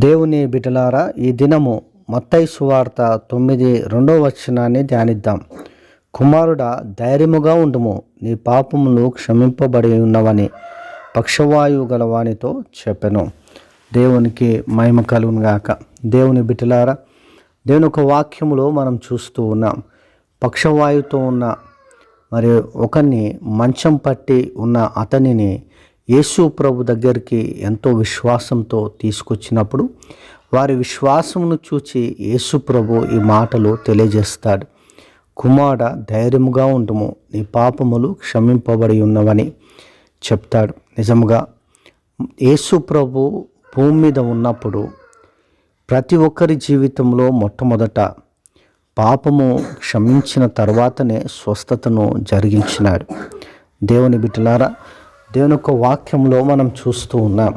దేవుని బిటలారా ఈ దినము మత్తై సువార్త తొమ్మిది రెండవ వచనాన్ని ధ్యానిద్దాం. కుమారుడా ధైర్యముగా ఉండుము. నీ పాపములు క్షమింపబడి ఉన్నవని పక్షవాయువు గలవానితో చెప్పెను. దేవునికి మహిమ కలుగునుగాక. దేవుని బిటలారా దేవుని ఒక వాక్యములో మనం చూస్తూ ఉన్నాం. పక్షవాయువుతో ఉన్న మరి ఒకరిని మంచం పట్టి ఉన్న అతనిని యేసు ప్రభు దగ్గరికి ఎంతో విశ్వాసంతో తీసుకొచ్చినప్పుడు వారి విశ్వాసమును చూచి యేసు ప్రభు ఈ మాటలు తెలియజేస్తాడు. కుమార ధైర్యముగా ఉండము. నీ పాపములు క్షమింపబడి ఉన్నవని చెప్తాడు. నిజముగా యేసు ప్రభు భూమి మీద ఉన్నప్పుడు ప్రతి ఒక్కరి జీవితంలో మొట్టమొదట పాపము క్షమించిన తర్వాతనే స్వస్థతను జరిగించినాడు. దేవుని బిడ్డలారా దేవుని యొక్క వాక్యంలో మనం చూస్తూ ఉన్నాం.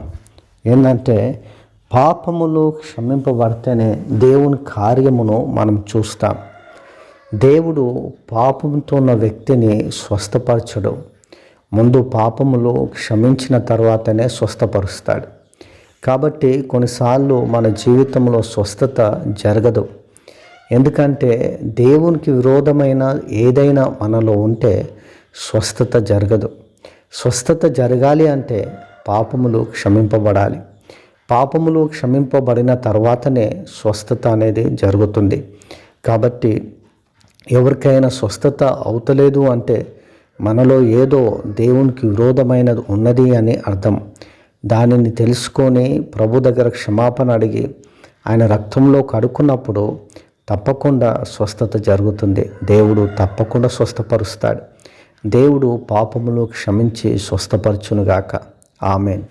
ఏంటంటే పాపములు క్షమింపబడితేనే దేవుని కార్యమును మనం చూస్తాం. దేవుడు పాపంతో ఉన్న వ్యక్తిని స్వస్థపరచడు. ముందు పాపములు క్షమించిన తర్వాతనే స్వస్థపరుస్తాడు. కాబట్టి కొన్నిసార్లు మన జీవితంలో స్వస్థత జరగదు. ఎందుకంటే దేవునికి విరోధమైన ఏదైనా మనలో ఉంటే స్వస్థత జరగదు. స్వస్థత జరగాలి అంటే పాపములు క్షమింపబడాలి. పాపములు క్షమింపబడిన తర్వాతనే స్వస్థత అనేది జరుగుతుంది. కాబట్టి ఎవరికైనా స్వస్థత అవుతలేదు అంటే మనలో ఏదో దేవునికి విరోధమైనది ఉన్నది అని అర్థం. దానిని తెలుసుకొని ప్రభు దగ్గర క్షమాపణ అడిగి ఆయన రక్తంలో కడుక్కున్నప్పుడు తప్పకుండా స్వస్థత జరుగుతుంది. దేవుడు తప్పకుండా స్వస్థపరుస్తాడు. దేవుడు పాపములు క్షమించి స్వస్థపరచునుగాక. ఆమెన్.